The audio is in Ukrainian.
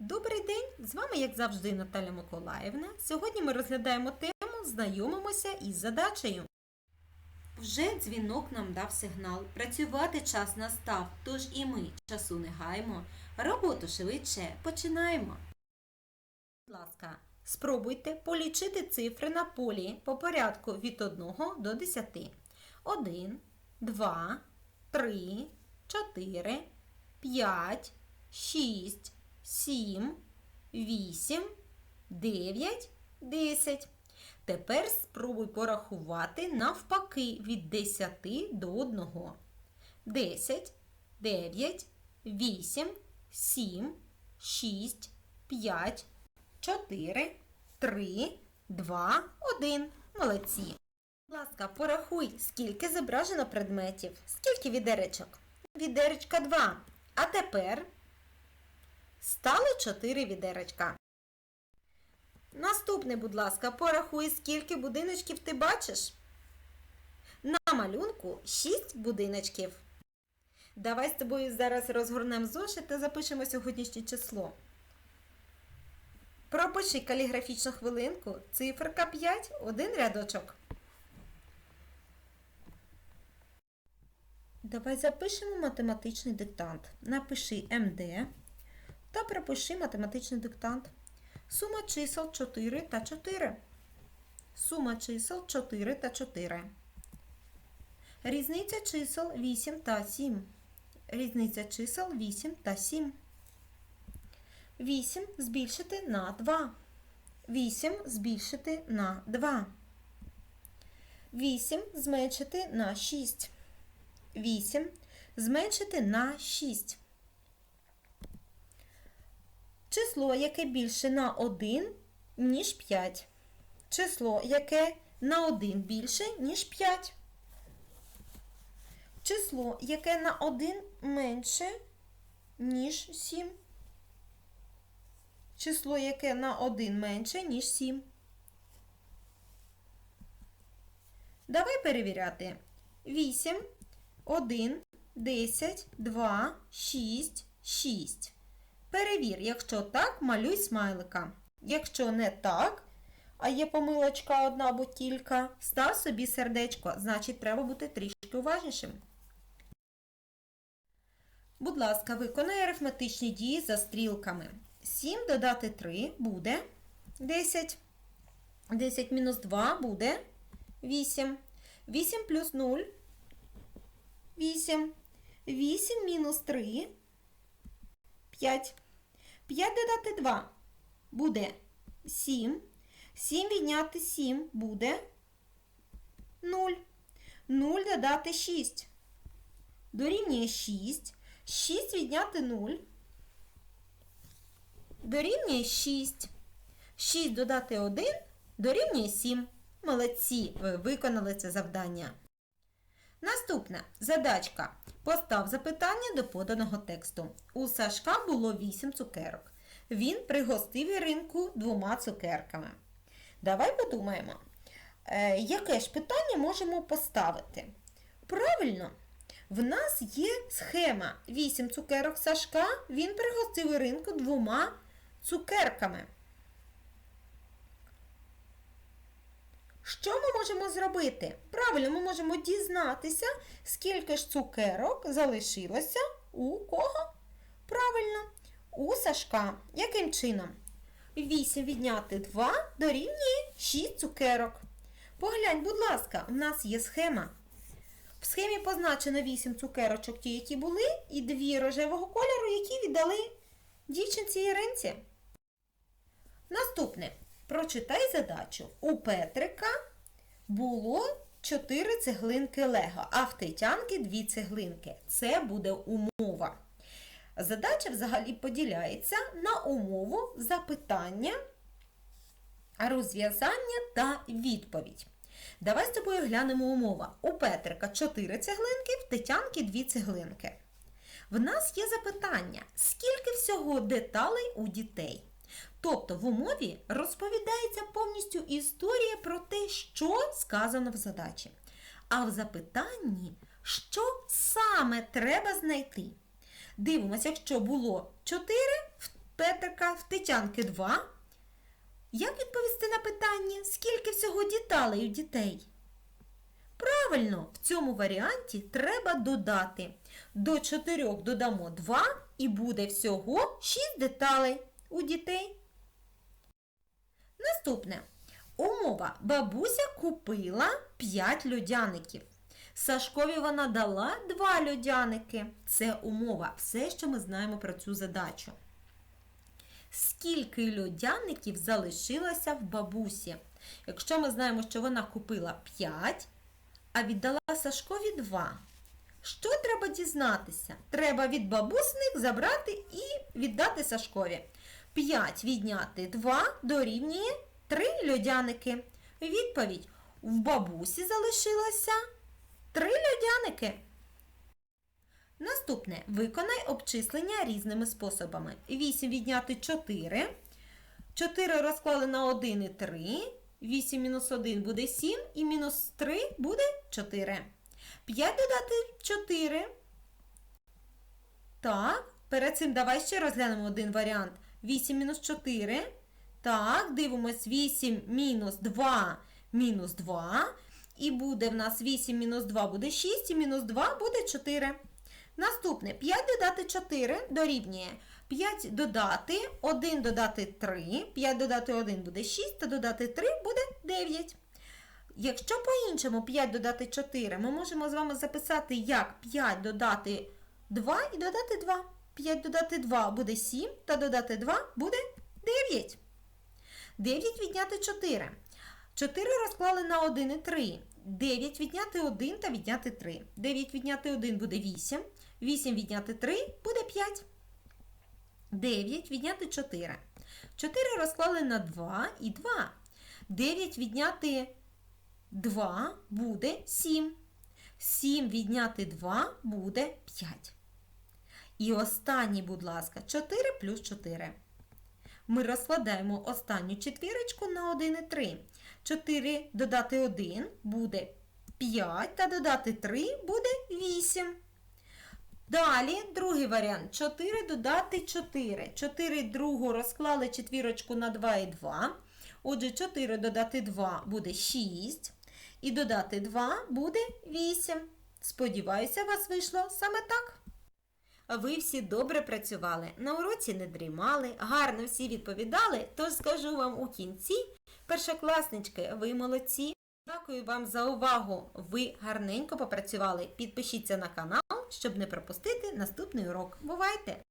Добрий день! З вами, як завжди, Наталя Миколаївна. Сьогодні ми розглядаємо тему Знайомимося із задачею. Вже дзвінок нам дав сигнал. Працювати час настав, тож і ми часу не гаємо. Роботу швидше починаємо. Будь ласка, спробуйте полічити цифри на полі по порядку від 1 до 10. 1, 2, 3, 4, 5, 6, 7, 8, 9, 10. Тепер спробуй порахувати навпаки від 10 до 1. 10, 9, 8, 7, 6, 5, 4, 3, 2, 1. Молодці. Будь ласка, порахуй, скільки зображено предметів. Скільки відеречок? Відеречка 2. А тепер стало 4 відеречка. Наступне, будь ласка, порахуй, скільки будиночків ти бачиш. На малюнку 6 будиночків. Давай з тобою зараз розгорнемо зошит та запишемо сьогоднішнє число. Пропиши каліграфічну хвилинку, циферка 5, один рядочок. Давай запишемо математичний диктант. Напиши МД та пропиши математичний диктант. Сума чисел 4 та 4. Сума чисел 4 та 4. Різниця чисел 8 та 7. Різниця чисел 8 та 7. 8 збільшити на 2. 8 збільшити на 2. 8 зменшити на 6. 8 зменшити на 6. Число, яке більше на 1, ніж 5. Число, яке на 1 більше, ніж 5. Число, яке на 1 менше, ніж 7. Число, яке на 1 менше, ніж 7. Давай перевіряти. 8, 1, 10, 2, 6, 6. Перевір, якщо так, малюй смайлика. Якщо не так, а є помилочка одна або кілька, став собі сердечко, значить, треба бути трішки уважнішим. Будь ласка, виконай арифметичні дії за стрілками. 7 додати 3 буде 10. 10 мінус 2 буде 8. 8 плюс 0 8. 8 мінус 3 5. 5 додати 2 буде 7. 7 відняти 7 буде 0. 0 додати 6. Дорівнює 6. 6 відняти 0. Дорівнює 6. 6 додати 1 дорівнює 7. Молодці, ви виконали це завдання. Наступна задачка. Постав запитання до поданого тексту. У Сашка було 8 цукерок. Він пригостив Іринку двома цукерками. Давай подумаємо, е, яке ж питання можемо поставити? Правильно, в нас є схема 8 цукерок Сашка, він пригостив Іринку двома цукерками. Що ми можемо зробити? Правильно, ми можемо дізнатися, скільки ж цукерок залишилося у кого? Правильно, у Сашка. Яким чином? 8 відняти 2 дорівнює 6 цукерок. Поглянь, будь ласка, у нас є схема. В схемі позначено 8 цукерочок, ті, які були, і 2 рожевого кольору, які віддали дівчинці Іринці. Наступне. Прочитай задачу. У Петрика було 4 цеглинки Лего, а в Тетянки 2 цеглинки. Це буде умова. Задача взагалі поділяється на умову запитання, розв'язання та відповідь. Давай з тобою глянемо умова. У Петрика 4 цеглинки, в Тетянки 2 цеглинки. В нас є запитання, скільки всього деталей у дітей? Тобто в умові розповідається повністю історія про те, що сказано в задачі. А в запитанні, що саме треба знайти. Дивимося, якщо було 4 в Петрика, в Тетянки 2. Як відповісти на питання, скільки всього діталей у дітей? Правильно, в цьому варіанті треба додати. До 4 додамо 2 і буде всього 6 деталей у дітей. Наступне. Умова. Бабуся купила 5 льодяників. Сашкові вона дала 2 льодяники. Це умова. Все, що ми знаємо про цю задачу. Скільки льодяників залишилося в бабусі? Якщо ми знаємо, що вона купила 5, а віддала Сашкові 2. Що треба дізнатися? Треба від бабусних забрати і віддати Сашкові. 5 відняти 2 дорівнює 3 льодяники. Відповідь: в бабусі залишилося 3 льодяники. Наступне. Виконай обчислення різними способами. 8 відняти 4. 4 розклали на 1 і 3. 8 мінус 1 буде 7 і мінус 3 буде 4. 5 додати 4. Так, перед цим давай ще розглянемо один варіант. 8 мінус 4. Так, дивимось 8 мінус 2 мінус 2. І буде в нас 8 мінус 2 буде 6, і мінус 2 буде 4. Наступне 5 додати 4 дорівнює 5 додати, 1 додати 3, 5 додати 1 буде 6, та додати 3 буде 9. Якщо по-іншому 5 додати 4, ми можемо з вами записати як 5 додати 2 і додати 2. 5 додати 2 буде 7, та додати 2 буде 9. 9 відняти 4. 4 розклали на 1 і 3. 9 відняти 1 та відняти 3. 9 відняти 1 буде 8. 8 відняти 3 буде 5. 9 відняти 4. 4 розклали на 2 і 2. 9 відняти 2 буде 7. 7 відняти 2 буде 5. І останній, будь ласка, 4 плюс 4. Ми розкладаємо останню четвірочку на 1 і 3. 4 додати 1 буде 5, та додати 3 буде 8. Далі, другий варіант. 4 додати 4. 4 другу розклали четвірочку на 2 і 2. Отже, 4 додати 2 буде 6. І додати 2 буде 8. Сподіваюся, у вас вийшло саме так. Ви всі добре працювали, на уроці не дрімали, гарно всі відповідали, тож скажу вам у кінці, першокласнички, ви молодці. Дякую вам за увагу. Ви гарненько попрацювали. Підпишіться на канал, щоб не пропустити наступний урок. Бувайте!